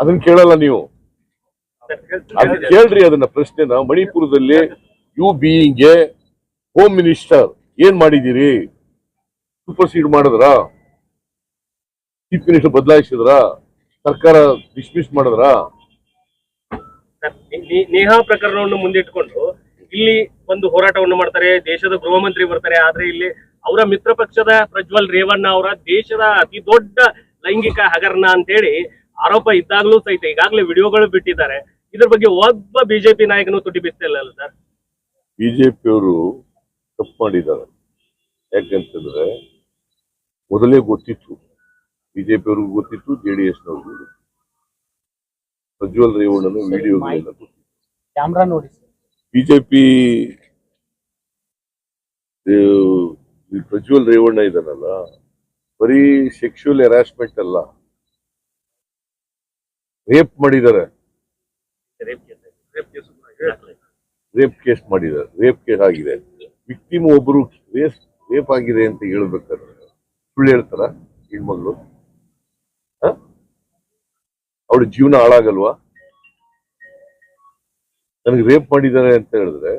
ಅದನ್ನ ಕೇಳಲ್ಲ ನೀವು. ಅದ್ ಕೇಳ್ರಿ ಅದನ್ನ ಪ್ರಶ್ನೆನ. ಮಣಿಪುರದಲ್ಲಿ ಯು ಬೀಯಿಂಗ್ ಹೋಮ್ ಮಿನಿಸ್ಟರ್ ಏನ್ ಮಾಡಿದ್ದೀರಿ? ಸೂಪರ್ ಸೀಡ್ ಮಾಡಿದ್ರ? ಚೀಫ್ ಮಿನಿಸ್ಟರ್ ಬದಲಾಯಿಸಿದ್ರ? ಸರ್ಕಾರ ಡಿಸ್ಮಿಸ್ ಮಾಡಿದ್ರ? ನೇಹಾ ಪ್ರಕರಣವನ್ನು ಮುಂದಿಟ್ಕೊಂಡು ಇಲ್ಲಿ ಒಂದು ಹೋರಾಟವನ್ನು ಮಾಡ್ತಾರೆ, ದೇಶದ ಗೃಹ ಮಂತ್ರಿ ಬರ್ತಾರೆ, ಆದ್ರೆ ಇಲ್ಲಿ ಅವರ ಮಿತ್ರ ಪಕ್ಷದ ಪ್ರಜ್ವಲ್ ರೇವಣ್ಣ ಅವರ ದೇಶದ ಅತಿ ದೊಡ್ಡ ಲೈಂಗಿಕ ಹಗರಣ ಅಂತೇಳಿ ಆರೋಪ ಇದ್ದಾಗಲೂ ಸಹಿತ ಈಗಾಗಲೇ ವಿಡಿಯೋಗಳು ಬಿಟ್ಟಿದ್ದಾರೆ. ಇದ್ರ ಬಗ್ಗೆ ಒಬ್ಬ ಬಿಜೆಪಿ ನಾಯಕನು ತುಟಿ ಬಿಸ್ತಿಲ್ಲ ಸರ್? ಬಿಜೆಪಿಯವರು ತಪ್ಪು ಮಾಡಿದ್ದಾರೆ. ಯಾಕಂತಂದ್ರೆ ಮೊದಲೇ ಗೊತ್ತಿತ್ತು. ಬಿಜೆಪಿಯವ್ರಿಗೂ ಗೊತ್ತಿತ್ತು ಜೆ ಡಿ ಎಸ್ನವ್ರಿಗೂ ಗೊತ್ತಿತ್ತು. ಪ್ರಜ್ವಲ್ ರೇವಣ್ಣನ ವಿಡಿಯೋಗಳೆಲ್ಲ ಕ್ಯಾಮ್ರಾ ನೋಡಿ ಸರ್. ಬಿಜೆಪಿ ಪ್ರಜ್ವಲ್ ರೇವಣ್ಣ ಇದಾನಲ್ಲ ಬರೀ ಸೆಕ್ಷುವಲ್ ಹೆರಾಸ್ಮೆಂಟ್ ಅಲ್ಲ. ರೇಪ್ ಮಾಡಿದ್ದಾರೆ. ರೇಪ್ ಕೇಸ್ ಮಾಡಿದ್ದಾರೆ. ರೇಪ್ ಕೇಸ್ ಆಗಿದೆ. ವಿಕ್ಟಿಮ್ ಒಬ್ಬರು ರೇಸ್ ರೇಪ್ ಆಗಿದೆ ಅಂತ ಹೇಳ್ಬೇಕಾದ್ರೆ ಸುಳ್ಳು ಹೇಳ್ತಾರ ಹೆಣ್ಮಗಳು? ಅವಳ ಜೀವನ ಹಾಳಾಗಲ್ವಾ? ನನಗೆ ರೇಪ್ ಮಾಡಿದ್ದಾರೆ ಅಂತ ಹೇಳಿದ್ರೆ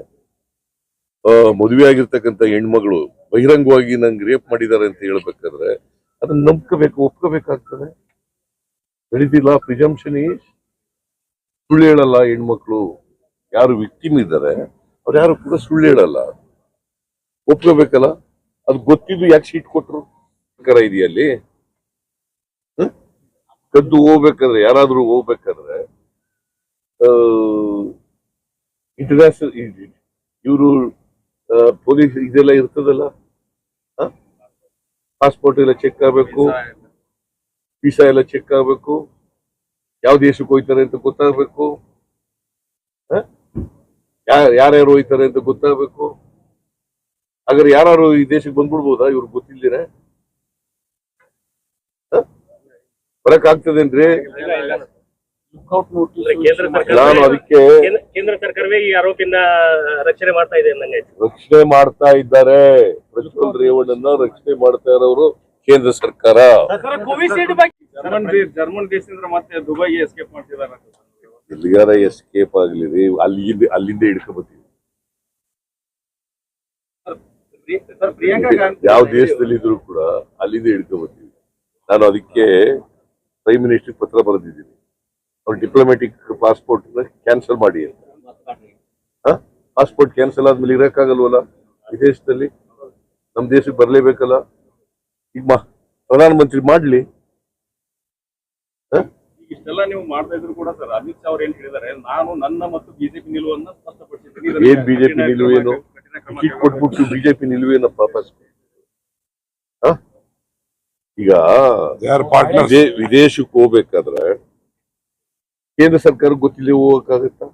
ಆ, ಮದುವೆ ಆಗಿರ್ತಕ್ಕಂಥ ಹೆಣ್ಮಗಳು ಬಹಿರಂಗವಾಗಿ ನಂಗೆ ರೇಪ್ ಮಾಡಿದ್ದಾರೆ ಅಂತ ಹೇಳ್ಬೇಕಾದ್ರೆ ಅದನ್ನ ನಂಬ್ಕೋಬೇಕು ಒಪ್ಕೋಬೇಕಾಗ್ತದೆ? ನಡೀತಿಲ್ಲ ಪ್ರಿಜಂಪ್ಷನ್ ಸುಳ್ಳು ಹೇಳಲ್ಲ ಹೆಣ್ಮಕ್ಳು. ಯಾರು ವಿಕ್ಟಿಮ್ ಇದ್ದಾರೆ ಅವ್ರು ಯಾರು ಕೂಡ ಸುಳ್ಳು ಹೇಳಲ್ಲ. ಒಪ್ಕೋಬೇಕಲ್ಲ? ಅದು ಗೊತ್ತಿದ್ದು ಯಾಕೆ ಶೀಟ್ ಕೊಟ್ರು? ಪ್ರಕಾರ ಇದೆಯಲ್ಲಿ? ಕದ್ದು ಹೋಗ್ಬೇಕಾದ್ರೆ, ಯಾರಾದ್ರೂ ಹೋಗ್ಬೇಕಾದ್ರೆ ಇಂಟರ್ನ್ಯಾಷನಲ್ ಇವರು ಪೊಲೀಸ್ ಇದೆಲ್ಲ ಇರ್ತದಲ್ಲ? ಪಾಸ್ಪೋರ್ಟ್ ಎಲ್ಲ ಚೆಕ್ ಆಗ್ಬೇಕು. ವೀಸಾ ಎಲ್ಲ ಚೆಕ್ ಆಗ್ಬೇಕು. ಯಾವ ದೇಶಕ್ಕೆ ಹೋಯ್ತಾರೆ ಅಂತ ಗೊತ್ತಾಗಬೇಕು. ಯಾರ್ಯಾರು ಹೋಯ್ತಾರೆ ಅಂತ ಗೊತ್ತಾಗಬೇಕು. ಹಾಗಾದ್ರೆ ಯಾರು ಈ ದೇಶಕ್ಕೆ ಬಂದ್ಬಿಡ್ಬೋದಾ? ಇವ್ರಿಗೆ ಗೊತ್ತಿಲ್ದಿರ ಬರಕ್ ಆಗ್ತದೇನ್ರಿ ನಾನು ಅದಕ್ಕೆ ಕೇಂದ್ರ- ಸರ್ಕಾರವೇ ಈ ಆರೋಪಿಯಿಂದ ರಕ್ಷಣೆ ಮಾಡ್ತಾ ಇದೆ ರಕ್ಷಣೆ ಮಾಡ್ತಾ ಇದ್ದಾರೆ. ಪ್ರಜ್ವಲ್ ರೇವಣ್ಣನ ರಕ್ಷಣೆ ಮಾಡ್ತಾ ಇರೋರು. ಕೇಂದ್ರ ಸರ್ಕಾರ. ಜರ್ಮನ್ ದೇ- ಜರ್ಮನ್ ದೇಶದಿಂದ ಮತ್ತೆ ದುಬೈಗೆ ಎಸ್ಕೇಪ್ ಮಾಡ್ತಿದ್ದಾರೆ. ಎಲ್ಲಿಗಾರ ಎಸ್ಕೇಪ್ ಆಗ್ಲಿ ರೀ ಅಲ್ಲಿಂದ ಅಲ್ಲಿಂದ ಹಿಡ್ಕೊಬತ್ತೀವಿ. ಸರ್ ಪ್ರಿಯಾಂಕಾ ಗಾಂಧಿ ಯಾವ ದೇಶದಲ್ಲಿ ಇದ್ರು ಕೂಡ ಅಲ್ಲಿಂದ ಹಿಡ್ಕೊಬತ್ತೀವಿ. ನಾನು ಅದಕ್ಕೆ ಪ್ರೈಮ್ ಮಿನಿಸ್ಟರ್ ಪತ್ರ ಬರೆದಿದ್ದೀನಿ. ಅವ್ರ ಡಿಪ್ಲೊಮ್ಯಾಟಿಕ್ ಪಾಸ್ಪೋರ್ಟ್ ಕ್ಯಾನ್ಸಲ್ ಮಾಡಿ ಅಂತ. ಪಾಸ್ಪೋರ್ಟ್ ಕ್ಯಾನ್ಸಲ್ ಆದ್ಮೇಲೆ ಇರಕ್ಕಾಗಲ್ವಲ್ಲ ವಿದೇಶದಲ್ಲಿ? ನಮ್ಮ ದೇಶಕ್ಕೆ ಬರ್ಲೇಬೇಕಲ್ಲ? ಈಗ ಮಾ ಪ್ರಧಾನಮಂತ್ರಿ ಮಾಡ್ಲಿ. ಈಗ ಇಷ್ಟೆಲ್ಲ ನೀವು ಮಾಡ್ತಾ ಇದ್ರು ಕೂಡ ಸರ್ ಅಮಿತ್ ಶಾ ಅವ್ರು ಏನ್ ಹೇಳಿದಾರೆ ನಾನು ನನ್ನ ಮತ್ತು ಬಿಜೆಪಿ ನಿಲುವನ್ನ ಸ್ಪಷ್ಟಪಡಿಸಿದ್ದೀನಿ. ಏನ್ ಬಿಜೆಪಿ ನಿಲುವೇನೋ ಟಿಕೆಟ್ ಕೊಟ್ಬಿಟ್ಟು ಬಿಜೆಪಿ ನಿಲುವೇನಪ್ಪ ಫಸ್ಟ್ ಹ? ಈಗ ವಿದೇ- ವಿದೇಶಕ್ಕೆ ಹೋಗ್ಬೇಕಾದ್ರೆ ಕೇಂದ್ರ ಸರ್ಕಾರ ಗೊತ್ತಿಲ್ಲ ಹೋಗಕ್ಕಾಗತ್ತಾ?